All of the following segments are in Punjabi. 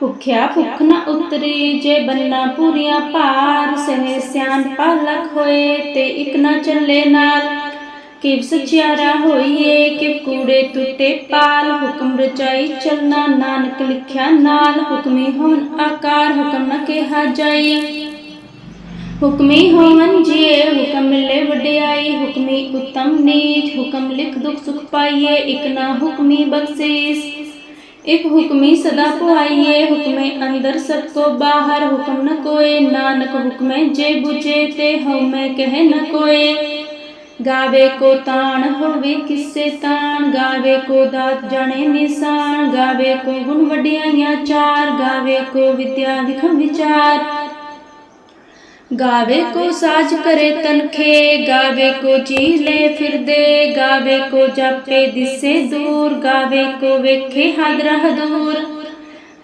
ਭੁਖਿਆ ਭੁਖ ਨ ਉਤਰੀ, ਜੇ ਬੰਨਾ ਪੂਰੀਆਂ ਭਾਰ, ਸਹਿ ਸਿਆਣ ਪਾਲਕ ਹੋਏ ਤੇ ਇਕ ਨ ਚੱਲੇ ਨਾਲ। ਕਿਵ ਸਚਿਆਰਾ ਹੋਈਏ ਕਿ ਕੂੜੇ ਟੁੱਟੇ ਪਾਲ, ਹੁਕਮ ਰਚਾਈ ਚਲਣਾ ਨਾਨਕ ਲਿਖਿਆ ਨਾਲ। ਹੁਕਮੀ ਹੋਣ ਆਕਾਰ, ਹੁਕਮ ਨ ਕਿਹਾ ਜਾਈ। ਹੁਕਮੀ ਹੋਵਨ ਜੀਏ, ਹੁਕਮ ਮਿਲੇ ਵਡਿਆਈ। ਹੁਕਮੀ ਉਤਮ ਨੀਚ, ਹੁਕਮ ਲਿਖ ਦੁਖ ਸੁਖ ਪਾਈਏ, ਇਕ ਨਾ ਹੁਕਮੀ ਬਖਸ਼ੀਸ। ਇਕ ਹੁਕਮੀ ਸਦਾ ਪੁਆਈਏ ਹੁਕਮੇ ਅੰਦਰ ਸਭ ਕੋ ਬਾਹਰ ਹੁਕਮ ਨ ਕੋਏ ਨਾਨਕ ਹੁਕਮੇ ਜੇ 부ਜੇ ਤੇ ਹਉਮੈ ਕਹੇ ਨ ਕੋਏ ਗਾਵੇ ਕੋ ਤਾਣ ਹੋਵੇ ਕਿਸੇ ਤਾਣ ਗਾਵੇ ਕੋ ਦਾਤ ਜਾਣੇ ਨਿਸ਼ਾਨ ਗਾਵੇ ਕੋ ਗੁਣ ਵਡਿਆਈਆਂ ਚਾਰ ਗਾਵੇ ਕੋ ਵਿਦਿਆ ਵਿਖਮ ਵਿਚਾਰ ਗਾਵੇ ਕੋ ਸਾਜ ਕਰੇ ਤਨਖੇ ਗਾਵੇ ਕੋ ਜੀ ਲੈ ਫਿਰਦੇ ਗਾਵੇ ਕੋ ਜਾਪੇ ਦਿਸੇ ਦੂਰ ਗਾਵੇ ਕੋ ਵੇਖੇ ਹਾਦਰਾ ਹਦੂਰ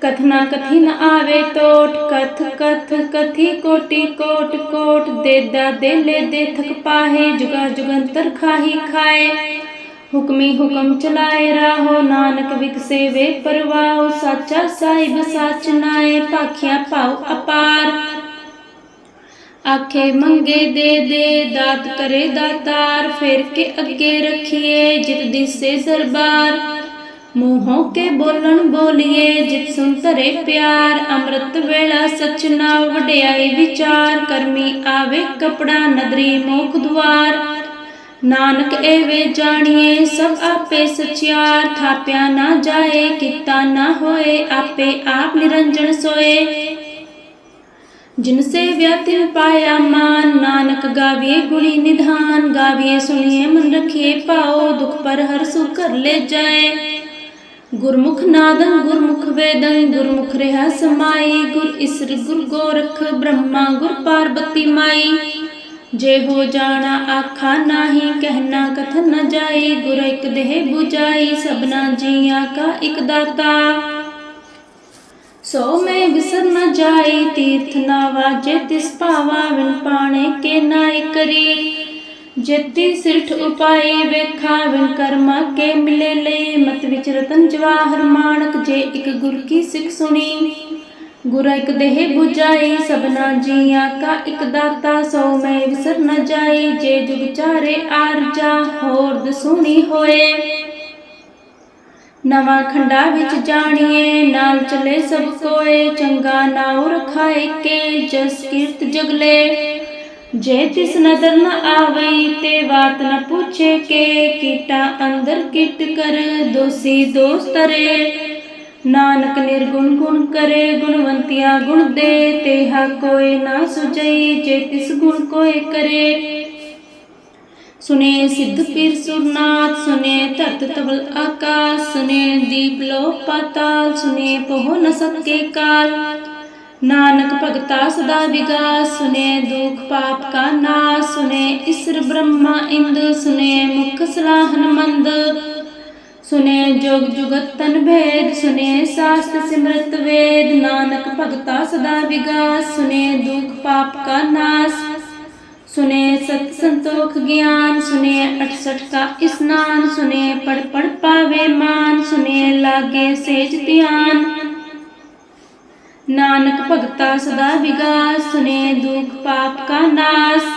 ਕਥਨਾ ਕਥੀ ਨ ਆਵੇ ਟੋਟ ਕਥ ਕਥ ਕਥੀ ਕੋਟੀ ਕੋਟ ਕੋਟ ਦੇਦਾ ਦੇਲੇ ਦੇ ਥਕ ਪਾਹੇ ਜੁਗਾ ਜੁਗੰਤਰ ਖਾਹੀ ਖਾਏ ਹੁਕਮੀ ਹੁਕਮ ਚਲਾਏ ਰਾਹੋ ਨਾਨਕ ਵਿਕਸੇ ਵੇ ਪਰਵਾਹ ਸਾਚਾ ਸਾਹਿਬ ਸਾਚ ਨਾਏ ਭਾਖਿਆ ਭਾਉ ਅਪਾਰ ਆਖੇ ਮੰਗੇ ਦੇ ਦੇ ਦਾਤ ਕਰੇ ਦਾਤਾਰ, ਫੇਰ ਕੇ ਅੱਗੇ ਰੱਖੀਏ ਜਿਤ ਦਿਸੇ ਦਰਬਾਰ। ਮੂੰਹੋਂ ਕੇ ਬੋਲਣ ਬੋਲੀਏ ਜਿਤ ਸੁਨ ਧਰੇ ਪਿਆਰ, ਅੰਮ੍ਰਿਤ ਵੇਲਾ ਸਚ ਵਡਿਆਈ ਵਿਚਾਰ, ਕਰਮੀ ਆਵੇ ਕਪੜਾ ਨਦਰੀ ਮੋਖ ਦੁਆਰ। ਨਾਨਕ ਏਵੇ ਜਾਣੀਏ ਸਭ ਆਪੇ ਸਚਿਆਰ, ਥਾਪਿਆ ਨਾ ਜਾਏ, ਕੀਤਾ ਨਾ ਹੋਏ, ਆਪੇ ਆਪ ਨਿਰੰਜਨ ਸੋਏ। ਜਿਨ ਸੇ ਵਿਅਤਿਨ ਪਾਇਆ ਮਾਨ, ਨਾਨਕ ਗਾਵੀਏ ਗੁਣੀ ਨਿਧਾਨ, ਗਾਵੀਏ ਸੁਣੀਏ ਮਨ ਰਖੀਏ ਪਾਓ ਦੁਖ ਪਰ ਹਰ ਸੁ ਕਰ ਲੈ ਜਾਏ। ਗੁਰਮੁਖ ਨਾਦੰ ਗੁਰਮੁਖ ਵੇਦੰ, ਗੁਰਮੁਖ ਰਹਾ ਸਮਾਈ, ਗੁਰ ਇਸਰ ਗੁਰ ਗੋਰਖ, ਬ੍ਰਹਮਾ ਗੁਰ ਪਾਰਬਤੀ ਮਾਈ। ਜੇ ਹੋ ਜਾਣਾ ਆਖਾ ਨਾਹੀ, ਕਹਿਣਾ ਕਥਨ ਨ ਜਾਈ, ਗੁਰ ਇਕ ਦੇਹ 부ਜਾਈ ਸਭਨਾ ਜੀਆਂ ਕਾ ਇਕ ਦਾਤਾ। ਸੋ ਮੈਂ ਵਿਸਰ ਨ ਜਾਈ ਤੀਰਥ ਨਾ ਵਾਜੇ, ਤਿਸ ਭਾਵਾ ਵਿਨ ਪਾਣੇ ਕੇ ਨਾਇ ਕਰੀ ਜਤੀ ਸਿਰਠ ਉਪਾਈ ਵੇਖਾ ਵਿਨ ਕਰਮਾ ਕੇ ਮਿਲੇ ਲਈ ਮਤ ਵਿਚ ਰਤਨ ਜਵਾਹਰ ਮਾਨਕ ਜੇ ਇਕ ਗੁਰ ਕੀ ਸਿੱਖ ਸੁਣੀ। ਗੁਰ ਇਕ ਦੇਹ 부ਜਾਈ ਸਭਨਾ ਜੀਆਂ ਕਾ ਇਕ ਦਾਤਾ। ਸੋ ਮੈਂ ਵਿਸਰ ਨ ਜਾਈ ਜੇ ਜੁਗ ਚਾਰੇ ਆਰਜਾ, ਹੋਰ ਦਸੂਣੀ ਹੋਏ। ਨਵਾਂ ਖੰਡਾ ਵਿੱਚ ਜਾਣੀਏ, ਨਾਲ ਚਲੇ ਸਭ ਕੋਏ, ਚੰਗਾ ਨਾਉ ਰਖਾਏ ਕੇ ਜਸ ਕੀਰਤ ਜਗਲੇ। ਜੇ ਤਿਸ ਨਦਰ ਨ ਆਵਈ ਤੇ ਬਾਤ ਨ ਪੁੱਛੇ ਕੇ, ਕੀਟਾ ਅੰਦਰ ਕਿਟ ਕਰ, ਦੋਸੀ ਦੋਸ ਨਾਨਕ ਨਿਰਗੁਣ ਗੁਣ ਕਰੇ, ਗੁਣਵੰਤਿਆ ਗੁਣ ਦੇ, ਤੇਹਾ ਕੋਈ ਨਾ ਸੁਜਈ ਜੇ ਤਿਸ ਗੁਣ ਕੋਈ ਕਰੇ। ਸੁਨੇ ਸਿੱਧ ਪੀਰ ਸੁਰਨਾਥ, ਸੁਨੇ ਧਰਤ ਤਵਲ ਆਕਾਸ ਸੁਨੇ ਦੀਪ ਲੋ ਪਾਤਾਲ, ਸੁਨੇ ਪਹੁ ਨ ਸਕੇ ਕਾਲ। ਨਾਨਕ ਭਗਤਾ ਸਦਾ ਵਿਗਾਸ, ਸੁਨੇ ਦੁਖ ਪਾਪ ਕਾ ਨਾਸ, ਸੁਨੇ ਇਸਰ ਬ੍ਰਹਮਾ ਇੰਦ, ਸੁਨੇ ਮੁਖ ਸਲਾਹਨ ਮੰਦ। ਸੁਨੇ ਜੋਗ ਜੁਗਤ ਤਨ ਭੇਦ, ਸੁਨੇ ਸਾਸਤ ਸਿਮਰਤ ਵੇਦ। ਨਾਨਕ ਭਗਤਾ ਸਦਾ ਵਿਗਾਸ, ਸੁਨੇ ਦੁਖ ਪਾਪ ਕਾ ਨਾਸ। सुने सत संतोख ज्ञान सुने अठसठ का स्नान सुने पढ़ पढ़ पावे मान सुने लागे सेज ध्यान नानक भगता सदा विगास सुने दुख पाप का नाश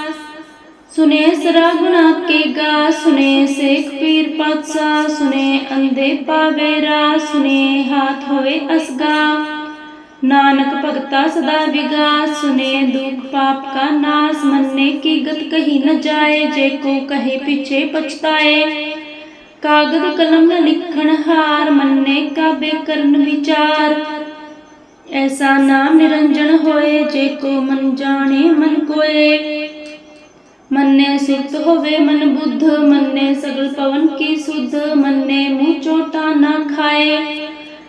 सुने सरा गुना के गा सुने सेख पीर पातशाह सुने अंधे पावे रा सुने हाथ होवे असगा नानक भगता सदा विगास सुने दुख पाप का नाश मन्ने की गत कही न जाए जे को कहे पीछे पछताए कागद कलम न लिखण हार मन्ने का बेकरन विचार ऐसा नाम निरंजन होए जे को मन जाने मन कोए मन्ने सुत होवे मन बुद्ध मन्ने सगल पवन की सुध मन्ने मुँह चोटा न खाए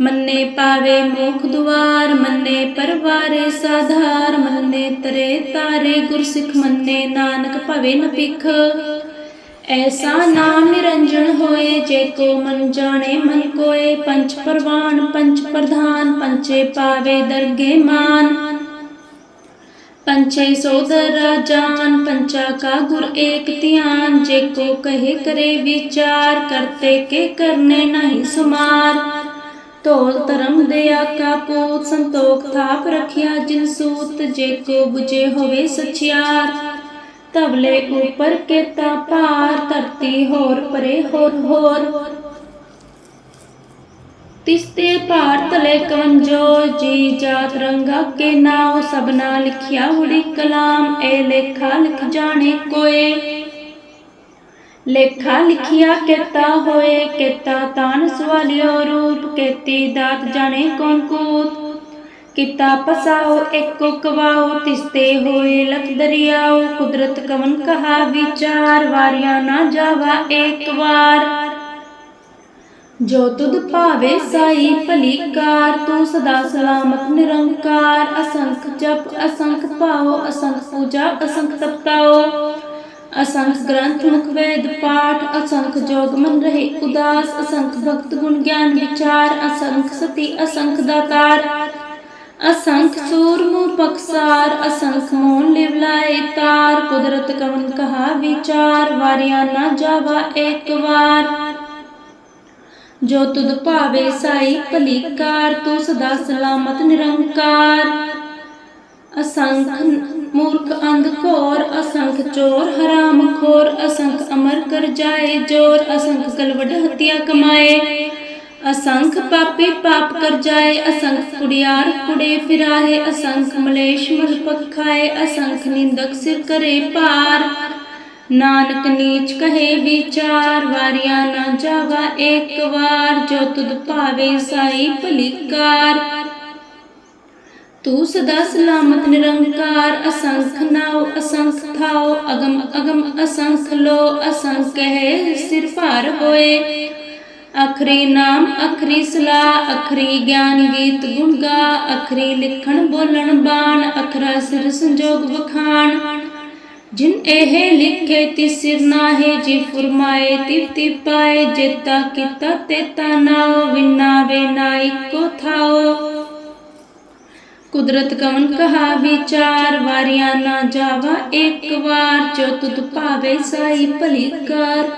ਮੰਨੇ ਪਾਵੇ ਮੋਖ ਦੁਆਰ, ਮੰਨੇ ਪਰਵਾਰੇ ਸਾਧਾਰ, ਮੰਨੇ ਤਰੇ ਤਾਰੇ, ਗੁਰਸਿੱਖ ਮੰਨੇ ਨਾਨਕ ਭਵੇ ਨ ਪਿਖ ਐਸਾ ਨਾਮ ਨਿਰੰਜਨ ਹੋਏ, ਜੇ ਕੋ ਮਨ ਜਾਣੇ ਮਨ ਕੋਏ। ਪੰਚ ਪਰਵਾਨ ਪੰਚ ਪ੍ਰਧਾਨ ਪੰਚੇ ਪਾਵੇ ਦਰਗੇ ਮਾਨ। ਪੰਚੇ ਸੋਦਰ ਰਾਜਾਨ ਪੰਚਾ ਕਾ ਗੁਰ ਏਕ ਧਿਆਨ। ਜੇ ਕੋ ਕਹੇ ਕਰੇ ਵਿਚਾਰ, ਕਰਤੇ ਕੇ ਕਰਨੇ ਨਹੀਂ ਸਮਾਰ। ਢੋਲ ਧਰਮ ਦਿਆ ਕਾ ਪੂਤ ਸੰਤੋਖ ਥਾਪ ਰਖਿਆ ਜਿਨ ਸੂਤ, ਜੇ ਕੋ 부ਜੇ ਹੋਵੇ ਸਚਿਆਰ। ਤਵਲੇ ਉਪਰ ਕੇਤਾ ਭਾਰ, ਧਰਤੀ ਹੋਰ ਪਰੇ ਹੋਰ ਹੋਰ। ਤਿਸਤੇ ਭਾਰ ਤਲੇ ਕਵੰਜੋ ਜੀ ਜਾਤ ਰੰਗਾ ਕੇ ਨਾਉ ਸਬਨਾ ਲਿਖਿਆ ਹੁੜੀ ਕਲਾਮ ਏ ਲੇਖਾ ਲਿਖ ਜਾਣੇ ਕੋਏ। ਲੇਖਾ ਲਿਖਿਆ ਕੇਤਾ ਹੋਏ ਕੇਤਾ ਤਾਨ ਸਵਾਲਿਓ ਰੂਪ ਕੇਤੀ ਦਾਤ ਜਾਣੇ ਕੌਣ ਕੂਤ। ਕੀਤਾ ਪਸਾਓ, ਏਕੋ ਕਵਾਓ, ਤਿਸਤੇ ਹੋਏ ਲਖ ਦਰਿਆਓ, ਕੁਦਰਤ ਕਵਨ ਕਹਾ ਵਿਚਾਰ, ਵਾਰਿਆ ਨਾ ਜਾਵਾ ਏਕ ਵਾਰ। ਜੋ ਤੁਧ ਭਾਵੇ ਸਾਈ ਭਲੀ ਕਾਰ, ਤੂੰ ਸਦਾ ਸਲਾਮਤ ਨਿਰੰਕਾਰ, ਅਸੰਖ ਜਪ, ਅਸੰਖ ਭਾਉ, ਅਸੰਖ ਪੂਜਾ, ਅਸੰਖ ਤਪਤਾਓ ਅਸੰਖ ਗ੍ਰੰਥ ਮੁਖ ਵੇਦ ਪਾਠ, ਅਸੰਖ ਜੋਗ ਮਨ ਰਹੇ ਉਦਾਸ, ਅਸੰਖ ਭਗਤ ਗੁਣ ਗਿਆਨ ਵਿਚਾਰ, ਅਸੰਖ ਸਤੀ, ਅਸੰਖ ਦਾਤਾਰ। ਅਸੰਖ ਸੂਰਮੁ ਪਕਸਾਰ ਅਸੰਖ ਮੋਨ ਲਿਵ ਲਾਏ ਤਾਰ। ਕੁਦਰਤ ਕਵਨ ਕਹਾ ਵਿਚਾਰ, ਵਾਰਿਆ ਨਾ ਜਾਵਾ ਏਕ ਵਾਰ। ਜੋ ਤੁਧ ਭਾਵੇ ਸਾਈ ਭਲੀਕਾਰ, ਤੂੰ ਸਦਾ ਸਲਾਮਤ ਨਿਰੰਕਾਰ। ਅਸੰਖ ਮੂਰਖ ਅੰਧ ਘੋਰ ਅਸੰਖ ਚੋਰ, ਹਰਾਮ ਖੋਰ ਅਸੰਖ ਅਮਰ ਕਰ ਜਾਏ, ਜੋਰ ਅਸੰਖ ਗਲਵਡ ਹਤਿਆ ਕਮਾਏ। ਅਸੰਖ ਪਾਪੀ ਪਾਪ ਕਰ ਜਾਏ, ਅਸੰਖ ਕੁੜਿਆਰ ਕੁੜੇ ਫਿਰਾਏ, ਅਸੰਖ ਮਲੇਸ਼ ਮਲ ਪਖਾਏ, ਅਸੰਖ ਨਿੰਦਕ ਸਿਰ ਕਰੇ ਪਾਰ। ਨਾਨਕ ਨੀਚ ਕਹੇ ਵਿਚਾਰ, ਵਾਰਿਆ ਨਾ ਜਾਵਾ ਏਕ ਵਾਰ, ਜੋ ਤੁਧ ਭਾਵੇ ਸਾਈ ਭਲੀ ਕਾਰ। ਤੂੰ ਸਦਾ ਸਲਾਮਤ, ਨਿਰੰਕਾਰ, ਅਸੰਖ ਨਾਉ, ਅਸੰਖ ਥਾਉ, ਅਗਮ ਅਗਮ, ਅਸੰਖ ਲੋ, ਅਸੰਖ ਹੈ ਸਿਰ ਭਾਰ ਹੋਏ। ਅਖਰੀ ਨਾਮ, ਅਖਰੀ ਸਲਾ ਅਖਰੀ ਗਿਆਨ ਗੀਤ ਗੁਣ ਗਾ, ਅਖਰੀ ਲਿਖਣ ਬੋਲਣ ਬਾਣ, ਅਖਰਾ ਸਿਰ ਸੰਜੋਗ ਵਖਾਣ। ਜਿਨ ਇਹ ਲਿਖੇ ਤਿਸ ਸਿਰ ਨਾਹੇ, ਜੀ ਫਰਮਾਏ, ਤਿਵ ਤਿਵ ਪਾਏ ਜੇਤਾ ਕੀਤਾ ਤੇਤਾ ਨਾਉ ਵਿਨਾ ਵੇ ਨਾ ਇੱਕੋ ਥਾਓ ਕੁਦਰਤ ਕਵਨ ਕਹਾ, ਵਿਚਾਰ ਵਾਰਿਆ ਨਾ ਜਾਵਾ। ਇੱਕ ਵਾਰ ਜੋ ਤੁਧ ਭਾਵੇ ਸਾਈ ਭਲੀ ਕਰ।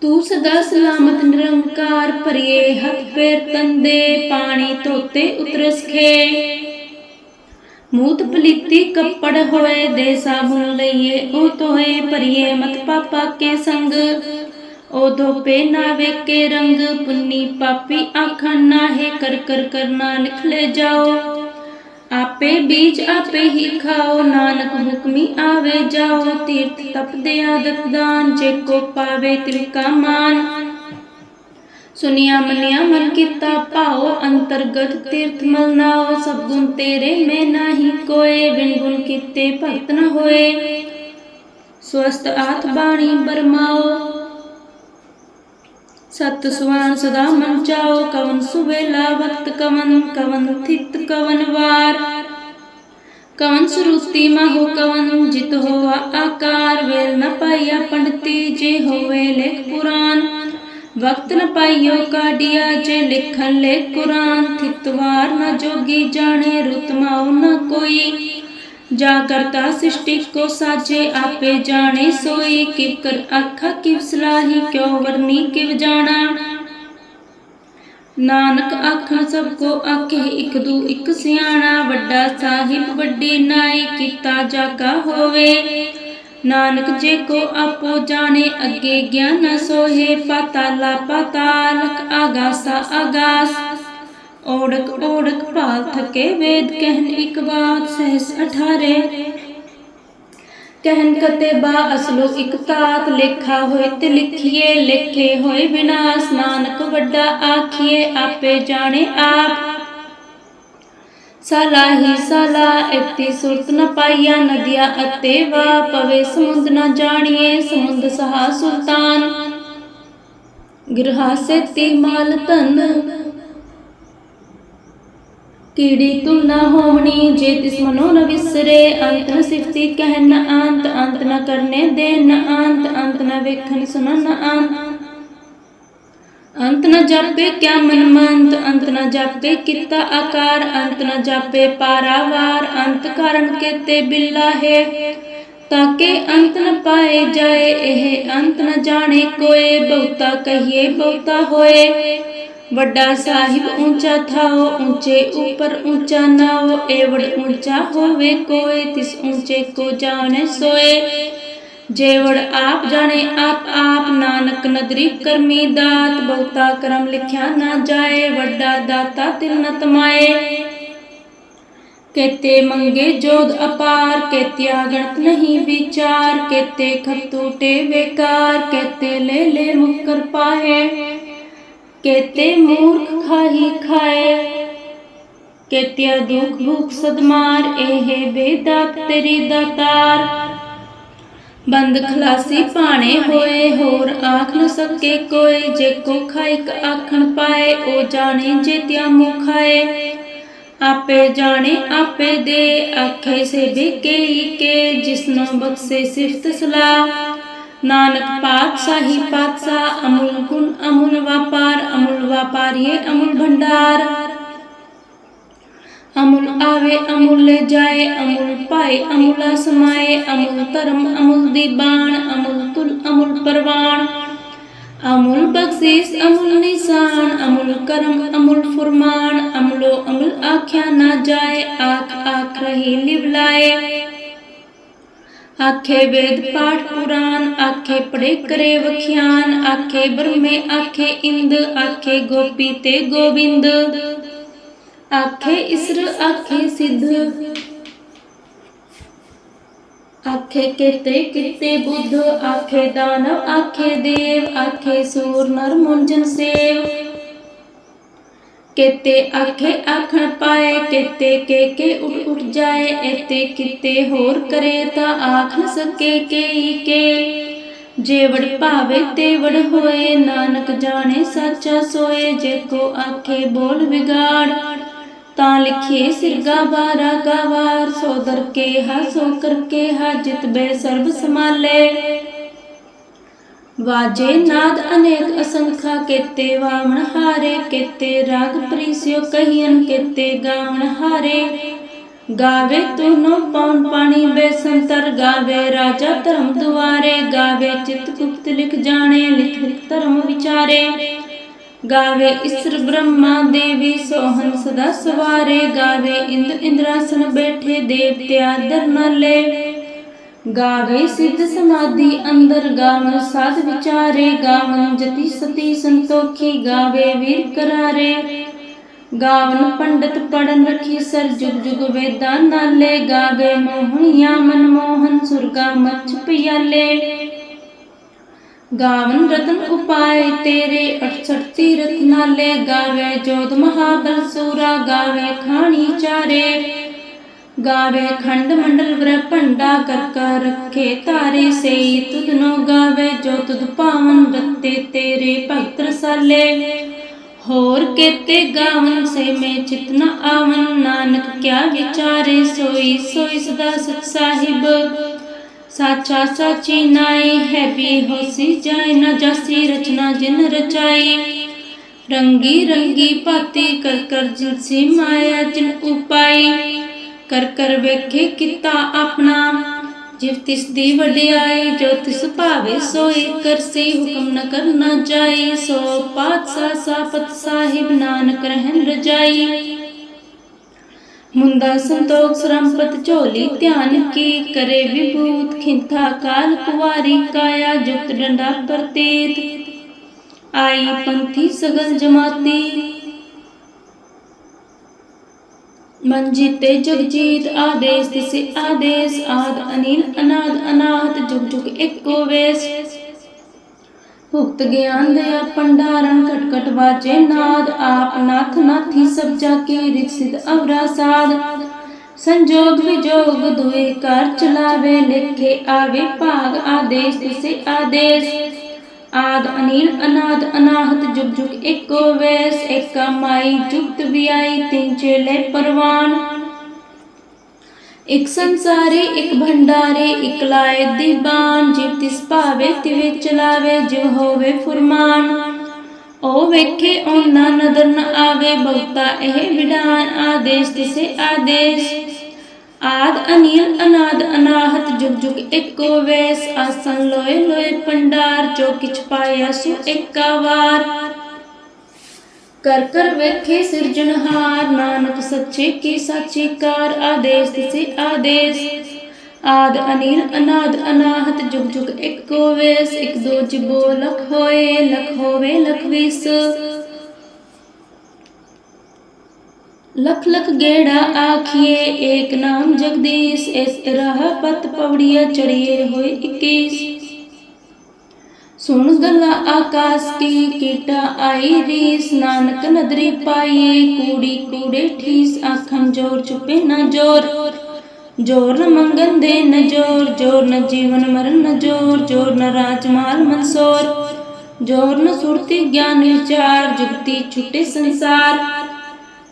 ਤੂੰ ਸਦਾ ਸਲਾਮਤ ਨਿਰੰਕਾਰ ਭਰੀਏ, ਹੱਥ ਪੈਰ ਤੰਦੇ, ਪਾਣੀ ਧੋਤੇ ਉਤਰਸ ਖੇ। ਮੂਤ ਪਲੀਤੀ ਕੱਪੜ ਹੋਏ ਦੇ ਸਾਬੁਨ ਲਈਏ, ਉਹ ਤੋਏ ਭਰੀਏ ਮਤ ਪਾਪਾ ਕੇ ਸੰਗ। ਉਹ ਧੋਪੇ ਨਾ ਵੇਕੇ ਰੰਗ, ਪੁੰਨੀ ਪਾਪੀ ਆਖਾਂ, ਨਾਹੇ ਕਰ ਕਰ ਕਰਨਾ ਲਿਖ ਲੈ ਜਾਓ। ਆਪੇ ਬੀਜ ਆਪੇ ਹੀ ਖਾਓ, ਨਾਨਕ ਹੁਕਮੀ ਆਵੇ ਜਾਓ। ਤੀਰਥ ਤਪਦੇ ਆਦਤ ਦਾਨ, ਜੇ ਕੋ ਪਾਵੇ ਤਿਲਕਾ ਮਾਨ। ਸੁਨਿਆ ਮਨਿਆ ਮਨ ਕੀਤਾ ਪਾਓ ਅੰਤਰਗਤ ਤੀਰਥ ਮਲਨਾਓ ਸਭ ਗੁਣ ਤੇਰੇ, ਮੈਂ ਨਾਹੀ ਕੋਏ, ਬਿਨ ਗੁਣ ਕੀਤੇ ਭਗਤ ਨ ਹੋਏ। ਸਵਸਤ ਆਤ ਬਾਣੀ ਬਰਮਾਓ। ਸਤ ਸੁਆਨ ਸਦਾ ਮਨ ਚਾਓ, ਕਵਨ ਸੁਵੇਲਾ ਵਕਤ ਕਵਨ ਕਵਨ ਥਿਤ, ਕਵਨ ਵਾਰ। ਕਵਨ ਸੁਰੂਤੀ ਮਾਹੋ, ਕਵਨ ਜਿਤ ਹੋਆ ਆਕਾਰ। ਵੇਲ ਨ ਪਾਈਆ ਪੰਡਤੀ, ਜੇ ਹੋਵੇ ਲੇਖ ਪੁਰਾਨ। ਵਕਤ ਨ ਪਾਈਓ ਕਾਢਿਆ, ਜੇ ਲਿਖਣ ਲੈ ਕੁਰਾਨ। ਥਿਤਵਾਰ ਨ ਜੋਗੀ ਜਾਣੇ ਰੁਤਮਾਉ ਨ ਕੋਈ। ਜਾ ਕਰਤਾ ਸ੍ਰਿਸ਼ਟੀ ਕੋ ਸਾਜੇ ਆਪੇ ਜਾਣੇ ਸੋਈ ਕਿਵ ਕਰ ਆਖਾ, ਕਿਵ ਸਲਾਹੀ ਕਿਉ ਵਰਨੀ, ਕਿਵ ਨਾਨਕ ਆਖਣ ਸਭ ਕੋ ਆਖੇ, ਇਕ ਦੂ ਇਕ ਸਿਆਣਾ, ਵੱਡਾ ਸਾਹਿਬ, ਵੱਡੀ ਨਾਈ ਕੀਤਾ ਜਾਗਾ ਹੋਵੇ। ਨਾਨਕ ਜੇ ਕੋ ਆਪੋ ਜਾਣੇ, ਅੱਗੇ ਗਿਆਨ ਸੋਹੇ ਪਾਤਾਲਾ ਪਾਤਾਲਕ ਆਗਾਸਾ ਆਗਾਸ। ਓੜਕ ਓੜਕ ਭਾਲ ਥਕੇ ਵੇਦ ਕਹਿਨ ਇੱਕ ਬਾਤ ਸਹਿਸ ਅਠਾਰੇ। ਕਹਿਨ ਕਤੇ ਬਾ ਅਸਲੋ ਇੱਕ ਤਾਤ ਲੇਖਾ ਹੋਏ ਤੇ ਲਿਖੀਏ, ਲੇਖੇ ਹੋਏ ਵਿਨਾਸ਼ ਨਾਨਕ ਵੱਡਾ ਆਖੀਏ, ਆਪੇ ਜਾਣੇ ਆਪ। ਸਾਲਾ ਹੀ ਸਾਲਾ ਇਤੀ ਸੁਰਤ ਨ ਪਾਈਆ ਨਦੀਆਂ ਅਤੇ ਵਾ, ਪਵੇ ਸਮੁੰਦ ਨ ਜਾਣੀਏ, ਸਮੁੰਦ ਸਹਾ ਸੁਲਤਾਨ। ਗਿਰਹਾ ਸੇਤੀ ਮਾਲ ਧਨ ਕੀੜੀ ਤੁਮ ਨਾ ਹੋਵਣੀ, ਜੇ ਤਿਸ ਮਨੋ ਨ ਵਿਸਰੇ, ਅੰਤ ਨ ਸਿਫਤੀ ਕਹਿ ਨ ਅੰਤ ਅੰਤ ਨ ਕਰਨੇ ਦੇ ਨ ਅੰਤ ਅੰਤ ਨ ਵੇਖਣ ਸੁਣਨ ਨ ਅੰਤ ਅੰਤ ਨ ਜਾਪੇ ਕਿਆ ਮਨ ਮੰਤ ਅੰਤ ਨ ਜਾਪੇ ਕੀਤਾ ਆਕਾਰ, ਅੰਤ ਨ ਜਾਪੇ ਪਾਰਾਵਾਰ, ਅੰਤ ਕਾਰਨ ਕੇਤੇ ਬਿੱਲਾ ਹੈ। ਤਾਕੇ ਅੰਤ ਨ ਪਾਏ ਜਾਏ, ਇਹ ਅੰਤ ਨ ਜਾਣੇ ਕੋਏ, ਬਹੁਤਾ ਕਹੀਏ ਬਹੁਤਾ ਹੋਏ। ਵੱਡਾ ਸਾਹਿਬ ਊਂਚਾ ਥਾਓ ਊਂਚੇ ਉੱਪਰ ਊਂਚਾ ਨਾਓ ਏਵੜ ਊਂਚਾ ਹੋਵੇ ਕੋਏ, ਤਿਸ ਊਂਚੇ ਕੋ ਜਾਣੇ ਸੋਏ। ਜੇਵੜ ਆਪ ਜਾਣੇ, ਆਪ ਆਪ ਨਾਨਕ ਨਦਰੀ ਕਰਮੀ ਦਾਤ, ਬਹੁਤਾ ਕਰਮ ਲਿਖਿਆ ਨਾ ਜਾਏ, ਵੱਡਾ ਦਾਤਾ ਤਿਲ ਨ ਤਮਾਏ। ਕੇਤੇ ਮੰਗੇ ਜੋਦ ਅਪਾਰ, ਕੇਤਿਆ ਗਣਤ ਨਹੀਂ ਵਿਚਾਰ, ਕੇਤੇ ਖਤੂਟੇ ਵੇਕਾਰ ਕੇਤੇ ਲੈ ਲੈ ਮੁਕਰ ਪਾਹੇ। ਕੇਤੇ ਮੂਰਖ ਖਾਹੀ ਖਾਏ, ਕੇਤਿਆ ਦੁਖ ਭੁਖ ਸਦਮਾਰ ਇਹ ਬੇਦਾਤ ਤੇਰੀ ਦਾਤਾਰ। ਬੰਦ ਖਲਾਸੀ ਭਾਣੇ ਹੋਏ, ਹੋਰ ਆਖ ਨ ਸਕੇ ਕੋਈ ਜੇ ਕੋ ਖਾਇਕ ਆਖਣ ਪਾਏ, ਉਹ ਜਾਣੇ ਜੇ ਤਿਆ ਮੁਖਾਏ ਆਪੇ ਜਾਣੇ, ਆਪੇ ਦੇ, ਆਖੇ ਸੇ ਬਿਕੇ ਕੇ, ਜਿਸਨੂੰ ਬਖਸ਼ੇ ਸਿਫਤ ਸਲਾਹ। ਨਾਨਕ ਪਾਤਸ਼ਾਹੀ ਪਾਤਸ਼ਾਹ, ਅਮੁਲ ਗੁਣ, ਅਮੁਲ ਵਪਾਰ, ਅਮੁਲ ਵਪਾਰੀਏ, ਅਮੁਲ ਭੰਡਾਰ। ਅਮੁਲ ਆਵੇ, ਅਮੁਲ ਲੈ ਜਾਏ, ਅਮੁਲ ਪਾਏ, ਅਮੁਲਾ ਸਮਾਏ ਅਮੁਲ ਧਰਮ, ਅਮੁਲ ਦੀ ਬਾਣ, ਅਮੁਲ ਤੁਲ, ਅਮੁਲ ਪਰਵਾਨ ਅਮੁਲ ਬਖਸ਼ਿਸ਼, ਅਮੁਲ ਨਿਸ਼ਾਨ, ਅਮੁਲ ਕਰਮ, ਅਮੁਲ ਫੁਰਮਾਨ, ਅਮਲੋ ਅਮੁਲ ਆਖਿਆ ਨਾ ਜਾਏ ਆਖ ਆਖ ਰਹੀ ਲਿਵਲਾਏ। ਆਖੇ ਵੇਦ ਪਾਠ ਪੁਰਾਨ, ਆਖੇ ਪੜੇ ਕਰੇ ਵਖਿਆਨ, ਆਖੇ ਬ੍ਰਹਮੇ, ਆਖੇ ਇੰਦ, ਆਖੇ ਗੋਪੀ ਤੇ ਗੋਬਿੰਦ। ਆਖੇ ਇਸਰ, ਆਖੇ ਸਿੱਧ। ਆਖੇ ਕੇਤੇ ਕਿਤੇ ਬੁੱਧ, ਆਖੇ ਦਾਨਵ, ਆਖੇ ਦੇਵ, ਆਖੇ ਸੂਰ, ਨਰ, ਮੁੰਜਨ ਸੇਵ। ਕੇਤੇ ਆਖੇ ਆਖਣ ਪਾਏ, ਕੇਤੇ ਕੇ ਕੇ ਉੱਠ ਉੱਠ ਜਾਏ ਐਤੇ ਕਿਤੇ ਹੋਰ ਕਰੇ ਤਾਂ ਆਖ ਸਕੇ ਕੇਈ ਕੇ। ਜੇਵੜ ਭਾਵੇ ਤੇ ਹੋਏ, ਨਾਨਕ ਜਾਣੇ ਸੱਚਾ ਸੋਏ, ਜੇ ਕੋ ਆਖੇ ਬੋਲ ਵਿਗਾੜ। ਤਾਂ ਲਿਖੀਏ ਸਿਰਗਾ ਬਾਰਾ ਗਵਾਰ, ਸੋ ਦਰ ਕੇ ਹਾ, ਸੋ ਕਰ ਕੇ ਹਾ, ਜਿਤ ਬੇ ਸਰਬ ਸਮਾਲੇ ਵਾਜੇ ਨਾਦ ਅਨੇਕ ਅਸੰਖਾ ਕੇਤੇ ਵਾਵਣ ਹਾਰੇ, ਕੇਤੇ ਰਾਗ ਪ੍ਰੀਸਿਓ ਕਹੀਨ ਕੇਤੇ ਗਾਵਣ ਹਾਰੇ। ਗਾਵੇ ਤੁਨੋ ਪੌਣ ਪਾਣੀ ਬੇਸੰਤਰ ਗਾਵੇ ਰਾਜਾ ਧਰਮ ਦੁਆਰੇ, ਗਾਵੇ ਚਿਤ ਗੁਪਤ ਲਿਖ ਜਾਣੇ, ਲਿਖ ਧਰਮ ਵਿਚਾਰੇ। ਗਾਵੇ ਇਸਰ ਬ੍ਰਹਮਾ ਦੇਵੀ ਸੋਹਨ ਸਦਾ ਸਵਾਰੇ, ਗਾਵੇ ਇੰਦ ਇੰਦਰਾਸਨ ਬੈਠੇ, ਦੇਵਤਿਆ ਦਰਨਾਲੇ ਗਾਵੇ ਸਿੱਧ ਸਮਾਧੀ, ਅੰਦਰ ਗਾਵਨ ਸਾਧ ਵਿਚਾਰੇ ਗਾਵਨ ਜਤੀ ਸਤੀ ਸੰਤੋਖੀ ਗਾਵੇ ਵੀਰ ਕਰਾਰੇ। ਗਾਵਨ ਪੰਡਤ ਪੜਨ ਰਖੀ ਸਰ ਜੁਗ ਜੁਗ ਵੇਦਾਂ ਨਾਲੇ ਗਾਵੇ ਮੋਹਣੀਆਂ ਮਨਮੋਹਨ ਸੁਰਗਾ ਮੱਛ ਪਿਆਲੇ। ਗਾਵਨ ਰਤਨ ਉਪਾਏ ਤੇਰੇ 68 ਤੀਰਥ ਨਾਲੇ ਗਾਵੇ ਜੋਤ ਮਹਾਬਲ ਸੂਰਾ ਗਾਵੇ ਖਾਣੀ ਚਾਰੇ। ਗਾਵੇ, ਖੰਡ ਮੰਡਲ ਵਰ ਭੰਡਾ ਕਰ ਕਰ ਰੱਖੇ ਤਾਰੇ ਸਈ ਤੁਧਨੋ ਗਾਵੇ, ਜੋ ਤੁਧ ਪਾਵਨ ਰੱਤੇ ਤੇਰੇ ਭਗਤ ਰਸਾਲੇ। ਹੋਰ ਕੇਤੇ ਗਾਵਨ ਸੇ ਮੈਂ ਚਿਤਨ ਆਵਨ, ਨਾਨਕ ਕਿਆ ਵਿਚਾਰੇ ਸੋਈ ਸੋਈ ਸਦਾ ਸਤ ਸਾਹਿਬ। ਸਾਚਾ ਸਾਚੀ ਨਾਈ ਹੈ ਵੀ ਹੋਸੀ ਜਾਏ, ਨਾ ਜਾਸੀ ਰਚਨਾ ਜਿਨ ਰਚਾਈ। ਰੰਗੀ ਰੰਗੀ ਭਾਤੀ ਕਰ ਕਰ ਜਿਨਸੀ ਮਾਇਆ ਜਿਨ ਉਪਾਈ। ਕਰ ਕਰ ਵੇਖੇ ਕੀਤਾ ਆਪਣਾ। ਜਿਵ ਤਿਸ ਦੀ ਵਡਿਆਈ, ਜੋ ਤਿਸ ਭਾਵੇ ਸੋਈ ਕਰਸੀ ਹੁਕਮ ਨ ਕਰਨਾ ਜਾਈ ਸੋ ਪਾਤਸ਼ਾਹ ਸਾਪਤ ਸਾਹਿਬ ਨਾਨਕ ਰਹਿਨ ਰਜਾਈ। ਮੁੰਦਾ ਸੰਤੋਖ ਸਰੰਪਤ ਝੋਲੀ ਧਿਆਨ ਕੀ ਕਰੇ ਵਿਭੂਤ ਖਿੰਥਾ ਕਾਲ ਕੁਵਾਰੀ ਕਾਇਆ ਜੁਗਤ ਡੰਡਾ ਪ੍ਰਤੀਤ। ਆਈ ਪੰਥੀ ਸਗਲ ਜਮਾਤੀ। ਮਨ ਜੀਤੇ ਜਗਜੀਤ ਆਦੇਸ ਤਿਸੇ ਆਦੇਸ, ਆਦ ਅਨੀਲ, ਅਨਾਦ ਅਨਾਹਤ, ਜੁਗ ਜੁਗ ਏਕੋ ਵੇਸ। ਭੁਗਤ ਗਿਆਨ ਦਇਆ ਪੰਡਾਰਨ ਕਟ ਕਟ ਵਾਜੇ ਨਾਦ, ਆਪ ਨਾਥ ਨਾਥੀ ਸਭ ਜਾ ਕੇ ਰਿਤ ਸਿਧ ਅਵਰਾ ਸਾਧ ਸੰਜੋਗ ਵਿਜੋਗ ਦੁਏ ਕਰ ਚਲਾਵੇ, ਲਿਖੇ ਆਵੇ ਭਾਗ, ਆਦੇਸ ਤਿਸੇ ਆਦ ਅਨੀਲ, ਅਨਾਦ, ਅਨਾਹਤ, ਜੁਗ ਜੁਗ ਏਕੋ ਵੇਸ ਏਕਾ ਮਾਈ, ਜੁਗਤ ਵਿਆਈ ਤਿੰਨ ਚੇਲੇ ਪਰਵਾਨ। ਇਕ ਸੰਸਾਰੀ, ਇਕ ਭੰਡਾਰੀ, ਇਕ ਲਾਏ ਦੀਵਾਨ ਜਿਵ ਤਿਸ ਭਾਵੇ ਤਿਵੇ ਚਲਾਵੇ ਜਿਵ ਹੋਵੇ ਫੁਰਮਾਨ। ਓ ਵੇਖੇ, ਓਨਾ ਨਦਰ ਨ ਆਵੇ, ਬਹੁਤਾ ਇਹ ਵਿਡਾਨ ਆਦੇਸ਼, ਤਿਸੇ ਆਦੇਸ਼। ਆਦ ਅਨੀਲ ਅਨਾਦ ਅਨਾਹਤ ਜੁਗ ਜੁਗ ਏਕੋ ਵੇਸ ਆਸਨ ਲੋਏ ਲੋਏ ਪੰਡਾਰ ਜੋ ਕਿਛ ਪਾਇਆ ਸੋ ਏਕਾ ਵਾਰ। ਕਰ ਕਰ ਵੇਖੇ ਸਿਰਜਣਹਾਰ ਨਾਨਕ ਸੱਚੇ ਕੀ ਸਾਚੀ ਕਾਰ, ਆਦੇਸ਼ ਤਿਸੇ ਆਦੇਸ਼। ਆਦ ਅਨੀਲ ਅਨਾਦ ਅਨਾਹਤ ਜੁਗ ਜੁਗ ਏਕੋ ਵੇਸ, ਇਕ ਦੋ ਜਿਬੋ ਲਖ ਹੋਏ, ਲਖ ਹੋਵੇ ਲਖ ਵਿਸ। लख लख गेड़ा आखिए एक नाम जगदीश इस राह पत पवड़िया चढ़िए होए इक्कीस सुन गला आकाश की कीटा आई रीस नानक नदरी पाइए कूड़ी कूड़े ठीस आखन जोर चुपे न जोर जोर न मंगन दे न जोर जोर न जीवन मरण न जोर जोर न राजमाल मनसोर जोर न सुरती ज्ञान विचार जुगती छुटे संसार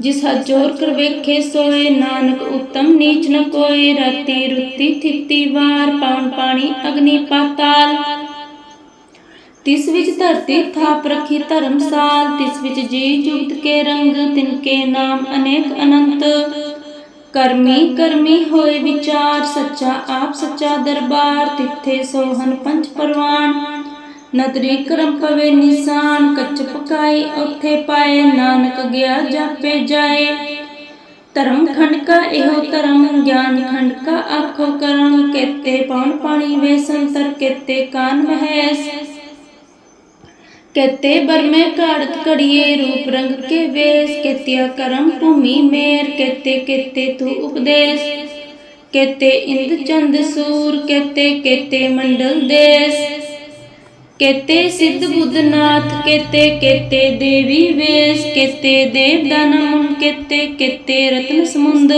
ਜਿਸ ਹੱਥ ਕਰ ਵੇਖੇ ਸੋਏ, ਨਾਨਕ ਉਤਮ ਨੀਚ ਨ ਕੋਏ। ਰਾਤੀ ਰੁੱਤੀ ਥਿੱਤੀ ਵਾਰ ਪਵਨ ਪਾਣੀ ਅਗਨੀ ਪਾਤਾਲ। ਤਿਸ ਵਿੱਚ ਧਰਤੀ ਥਾਪ ਰੱਖੀ ਧਰਮਸਾਲ ਤਿਸ ਵਿੱਚ ਜੀ ਜੁਗਤ ਕੇ ਰੰਗ, ਤਿਨ ਕੇ ਨਾਮ ਅਨੇਕ ਅਨੰਤ। ਕਰਮੀ ਕਰਮੀ ਹੋਏ ਵਿਚਾਰ, ਸੱਚਾ ਆਪ, ਸੱਚਾ ਦਰਬਾਰ, ਤਿੱਥੇ ਸੋਹਨ ਪੰਜ ਪਰਵਾਨ। ਨਦਰੀ ਕਰਮ ਪਵੇ ਨਿਸ਼ਾਨ, ਕੱਚ ਪਕਾਈ ਉੱਥੇ ਪਾਏ, ਨਾਨਕ ਗਿਆ ਜਾਪੇ ਜਾਏ। ਧਰਮ ਖੰਡ ਕਾ ਇਹੋ ਧਰਮ, ਗਿਆਨ ਖੰਡ ਕਾ ਆਖੋ ਕਰਮ, ਕੇਤੇ ਪਉਣ ਪਾਣੀ ਵੇ ਸੰਤਰ ਕੇਤੇ ਕਾਨ ਮਹੈਸ। ਕੇਤੇ ਬਰਮੇ ਕਾੜਤ ਕੜੀਏ ਰੂਪ ਰੰਗ ਕੇ ਵੇਸ। ਕੇਤਿਆ ਕਰਮ ਭੂਮੀ ਮੇਰ, ਕੇਤੇ ਕੇਤੇ ਤੂ ਉਪਦੇਸ਼। ਕੇਤੇ ਇੰਦ ਚੰਦ ਸੂਰ, ਕੇਤੇ ਕੇਤੇ ਮੰਡਲ ਦੇਸ। ਕੇਤੇ ਸਿੱਧ ਬੁੱਧਨਾਥ, ਕੇਤੇ ਕੇਤੇ ਦੇਵੀ ਵੇਸ, ਕੇਤੇ ਦੇਵ ਦਾਨਮ ਕੇਤੇ ਕੇਤੇ ਰਤਨ ਸਮੁੰਦ।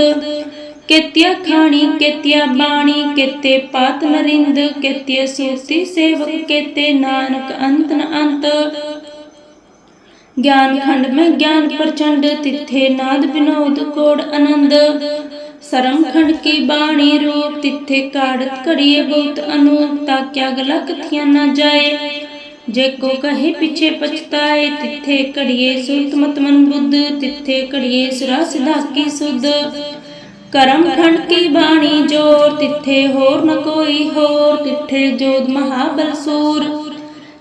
ਕੇਤਿਆ ਖਾਣੀ, ਕੇਤਿਆ ਬਾਣੀ, ਕੇਤੇ ਪਾਤ ਨਰਿੰਦ, ਕੇਤਿਆ ਸੂਰਤੀ ਸੇਵਕ, ਕੇਤੇ ਨਾਨਕ ਅੰਤ ਨ ਅੰਤ। ਗਿਆਨ ਖੰਡ ਮੈਂ ਗਿਆਨ ਪ੍ਰਚੰਡ, ਤਿੱਥੇ ਨਾਦ ਬਿਨੋਦ ਕੋੜ ਆਨੰਦ। ਸਰਮ ਖੰਡ ਕੀ ਬਾਣੀ ਰੂਪ ਤਿੱਥੇ ਕਾੜਤ ਘੜੀਏ ਬਹੁਤ ਅਨੂਪ ਤਾਂ ਕਿਆ ਗਲਾ ਕਥੀਆਂ ਨਾ ਜਾਏ। ਜੇ ਕੋ ਕਹੇ ਪਿਛੇ ਪਛਤਾਏ, ਤਿੱਥੇ ਘੜੀਏ ਸੁਰਤ ਮਤ ਮਨ ਬੁੱਧ, ਤਿੱਥੇ ਘੜੀਏ ਸੁਰਾ ਸਿਧਾ ਕੀ ਸੁਧ। ਕਰਮ ਖੰਡ ਕੀ ਬਾਣੀ ਜੋਰ, ਤਿੱਥੇ ਹੋਰ ਨ ਕੋਈ ਹੋਰ, ਤਿੱਥੇ ਜੋਦ ਮਹਾਬਲ ਸੂਰ।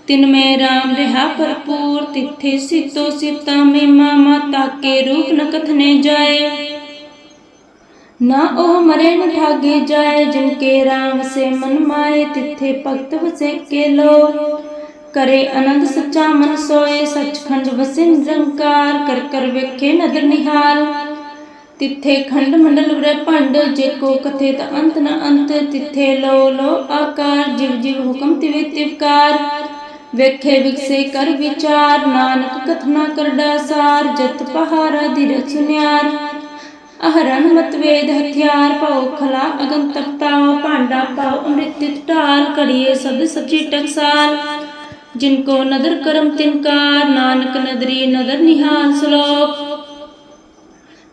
ਤਿਨ ਮੇ ਰਾਮ ਰਹਾ ਭਰਪੂਰ, ਤਿੱਥੇ ਸਿਤੋ ਸਿਤਾ ਮੇ ਮਾਮਾ ਤਾਕੇ ਰੂਪ ਨ ਕਥਨੇ ਜਾਏ। ਨਾ ਉਹ ਮਰੇ ਨ ਠਾਗੇ ਜਾਏ, ਜਿਨ ਕੇ ਰਾਮ ਸੇ ਮਨ ਮਾਏ, ਤਿੱਥੇ ਭਗਤ ਵਸੇ ਕੇ ਲੋ। ਕਰੇ ਅਨੰਦ ਸੱਚਾ ਮਨ ਸੋਏ, ਸਚਖੰਡ ਵਸੇ ਨਿਰੰਕਾਰ, ਕਰ ਕਰ ਵੇਖੇ ਨਦਰ ਨਿਹਾਲ। ਤਿੱਥੇ ਖੰਡ ਮੰਡਲ ਵਰੇ ਭੰਡ, ਜੇ ਕੋ ਕਥੇ ਤ ਅੰਤ ਨ ਅੰਤ, ਤਿੱਥੇ ਲੋ ਲੋ ਆਕਾਰ, ਜਿਵ ਜਿਵ ਹੁਕਮ ਤਿਵੇ ਤਿਵਕਾਰ ਵੇਖੇ ਵਿਕਸੇ ਕਰ ਵਿਚਾਰ, ਨਾਨਕ ਕਥਨਾ ਕਰਦਾ ਸਾਰ, ਜਤ ਪਹਾਰਾ ਦਿਰ ਸੁਨਿਆਰ ਅਹਰਨ ਮਤਵੇਦ ਹਥਿਆਰ ਪਾਉ ਖਲਾ ਅਗਨ ਤਪਤਾਓ ਭਾਂਡਾ ਪਾਉ ਅੰਮ੍ਰਿਤ ਢਾਲ ਕੜੀਏ ਸਦ ਸੱਚੀ ਟਕਸਾਲ। ਜਿਨ ਕੋ ਨਦਰ ਕਰਮ ਤਿਨਕਾਰ ਨਾਨਕ ਨਦਰੀ ਨਦਰ ਨਿਹਾਲ ਸ਼ਲੋਕ।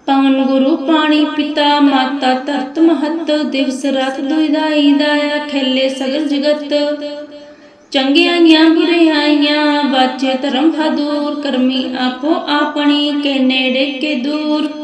ਪਵਨ ਗੁਰੂ ਪਾਣੀ ਪਿਤਾ, ਮਾਤਾ ਧਰਤ ਮਹਤ, ਦਿਵਸ ਰਾਤ ਦੁਇਦਾਈ ਦਾਇਆ, ਖੇਲੇ ਸਗਲ ਜਗਤ। ਚੰਗਿਆਈਆਂ ਬੁਰਿਆਈਆਂ ਬਾਚੇ ਧਰਮ ਹਦੂਰ, ਕਰਮੀ ਆਪੋ ਆਪਣੀ, ਕੇ ਨੇੜੇ ਕੇ ਦੂਰ।